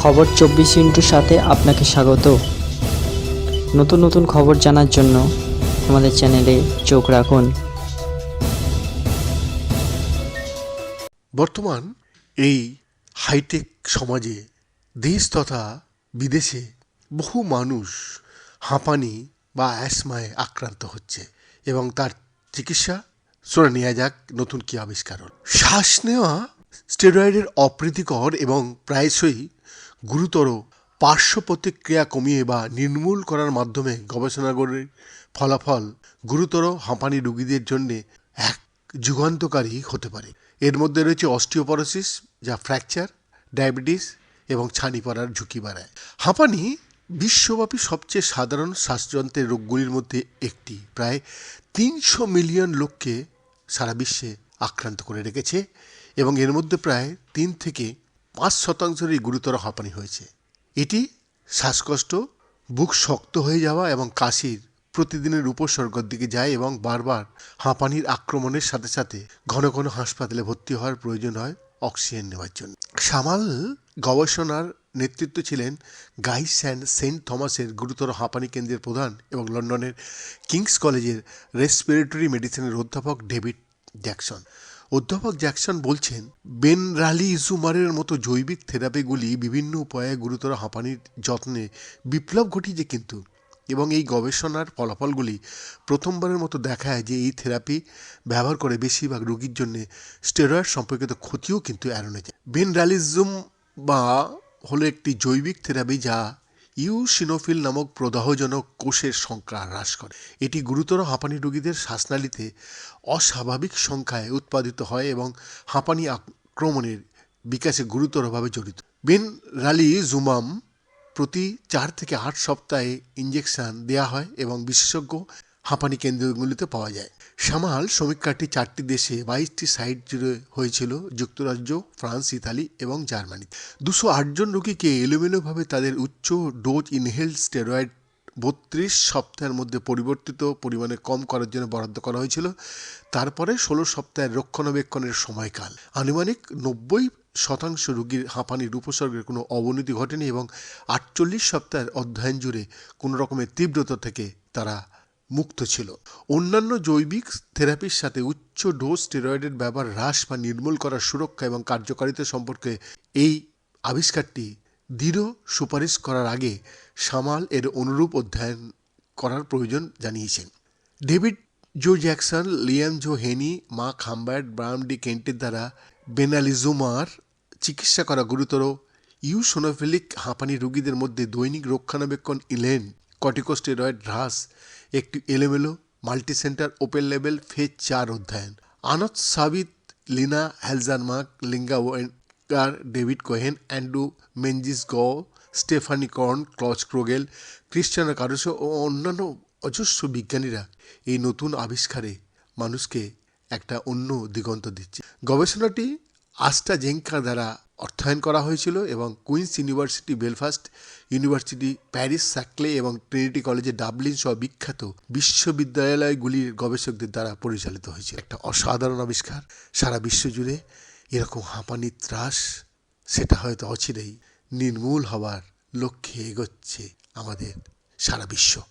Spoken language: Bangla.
খবর চব্বিশ ইন্টুর সাথে আপনাকে স্বাগত। নতুন নতুন খবর জানার জন্য আমাদের চ্যানেলে চোখ রাখুন। বর্তমান এই হাইটেক সমাজে দেশ তথা বিদেশে বহু মানুষ হাঁপানি বা অ্যাসমায় আক্রান্ত হচ্ছে এবং তার চিকিৎসা শুনে নেওয়া যাক নতুন কি আবিষ্কার শ্বাস নেওয়া স্টেরয়েডের অপ্রীতিকর এবং প্রায়শই গুরুতর পার্শ্ব প্রতিক্রিয়া কমিয়ে বা নির্মূল করার মাধ্যমে গবেষণাগুলির ফলাফল গুরুতর হাঁপানি রোগীদের জন্যে এক যুগান্তকারী হতে পারে। এর মধ্যে রয়েছে অস্টিওপরোসিস, যা ফ্র্যাকচার, ডায়াবেটিস এবং ছানি পড়ার ঝুঁকি বাড়ায়। হাঁপানি বিশ্বব্যাপী সবচেয়ে সাধারণ শ্বাসযন্ত্রের রোগগুলির মধ্যে একটি। প্রায় তিনশো মিলিয়ন লোককে সারা বিশ্বে আক্রান্ত করে রেখেছে এবং এর মধ্যে প্রায় তিন থেকে পাঁচ শতাংশেরই গুরুতর হাঁপানি হয়েছে। এটি শ্বাসকষ্ট, বুক শক্ত হয়ে যাওয়া এবং কাশির প্রতিদিনের উপসর্গের দিকে যায় এবং বারবার হাঁপানির আক্রমণের সাথে সাথে ঘন ঘন হাসপাতালে ভর্তি হওয়ার প্রয়োজন হয় অক্সিজেন নেওয়ার জন্য। সামাল গবেষণার নেতৃত্ব ছিলেন গাইস অ্যান্ড সেন্ট থমাসের গুরুতর হাঁপানি কেন্দ্রের প্রধান এবং লন্ডনের কিংস কলেজের রেসপিরেটরি মেডিসিনের অধ্যাপক ডেভিড জ্যাকসন। অধ্যাপক জ্যাকসন বলছেন বেনরালিজুমারের মতো জৈবিক থেরাপিগুলি বিভিন্ন উপায়ে গুরুতর হাঁপানির যত্নে বিপ্লব ঘটিয়েছে কিন্তু, এবং এই গবেষণার ফলাফলগুলি প্রথমবারের মতো দেখায় যে এই থেরাপি ব্যবহার করে বেশিরভাগ রোগীর জন্য স্টেরয়েড সম্পর্কিত ক্ষতিও কিন্তু এড়ানো যায়। বেনরালিজুম বা হলো একটি জৈবিক থেরাপি যা ইউসিনোফিল নামক প্রদাহজনক কোষের সংখ্যা হ্রাস করে। এটি গুরুতর হাঁপানি রোগীদের শ্বাসনালীতে অস্বাভাবিক সংখ্যায় উৎপাদিত হয় এবং হাঁপানি আক্রমণের বিকাশে গুরুতরভাবে জড়িত। বেন রালি জুমাম প্রতি চার থেকে আট সপ্তাহে ইঞ্জেকশন দেওয়া হয় এবং বিশেষজ্ঞ হাঁপানি কেন্দ্রগুলিতে পাওয়া যায়। সামাল সমীক্ষাটি চারটি দেশে বাইশটি সাইট জুড়ে হয়েছিল, যুক্তরাজ্য, ফ্রান্স, ইতালি এবং জার্মানি। দুশো আটজন রোগীকে এলোমেলোভাবে তাদের উচ্চ ডোজ ইনহেলড স্টেরয়েড বত্রিশ সপ্তাহের মধ্যে পরিবর্তিত পরিমাণে কম করার জন্য বরাদ্দ করা হয়েছিল। তারপরে ষোলো সপ্তাহের রক্ষণাবেক্ষণের সময়কাল। আনুমানিক নব্বই শতাংশ রোগীর হাঁপানির উপসর্গের কোনো অবনতি ঘটেনি এবং আটচল্লিশ সপ্তাহের অধ্যয়ন জুড়ে কোনো রকমের তীব্রতা থেকে তারা মুক্ত ছিল। অন্যান্য জৈবিক থেরাপির সাথে উচ্চ ডোজ স্টেরয়েডের ব্যবহার হ্রাস বা নির্মূল করার সুরক্ষা এবং কার্যকারিতা সম্পর্কে এই আবিষ্কারটি দৃঢ় সুপারিশ করার আগে সামাল এর অনুরূপ অধ্যয়ন করার প্রয়োজন জানিয়েছেন। David Joe Jackson, Liam Joe Heaney মা খাম্বার্ট ব্রায়াম ডি কেন্টের দ্বারা বেনালিজুমার চিকিৎসা করা গুরুতর ইউসোনোফিলিক হাঁপানি রোগীদের মধ্যে দৈনিক রক্ষণাবেক্ষণ ইলেন কর্টিকোস্টেরয়েড হ্রাস, একটি এলোমেলো, মাল্টিসেন্টার, ওপেন লেভেল ফেজ চার অধ্যয়ন। আনত সাবিত, লিনা হ্যালজানমার্ক লিঙ্গা ওয়েনকার ডেভিড কোহেন, অ্যান্ড্রু মেনজিস গ স্টেফানি কর্ন, ক্লচ ক্রোগেল ক্রিশ্চানা কারুসো ও অন্যান্য অজস্র বিজ্ঞানীরা এই নতুন আবিষ্কারে মানুষকে একটা অন্য দিগন্ত দিচ্ছে। গবেষণাটি আস্টা জেঙ্কা দ্বারা অর্থায়ন করা হয়েছিল এবং Queens University, Belfast University, Paris Saclay এবং ট্রিনিটি কলেজে ডাবলিন সহ বিখ্যাত বিশ্ববিদ্যালয়গুলির গবেষকদের দ্বারা পরিচালিত হয়েছিল। একটা অসাধারণ আবিষ্কার। সারা বিশ্ব জুড়ে এরকম হাঁপানির ত্রাস, সেটা হয়তো অচিরেই নির্মূল হওয়ার লক্ষ্যে এগোচ্ছে আমাদের সারা বিশ্ব।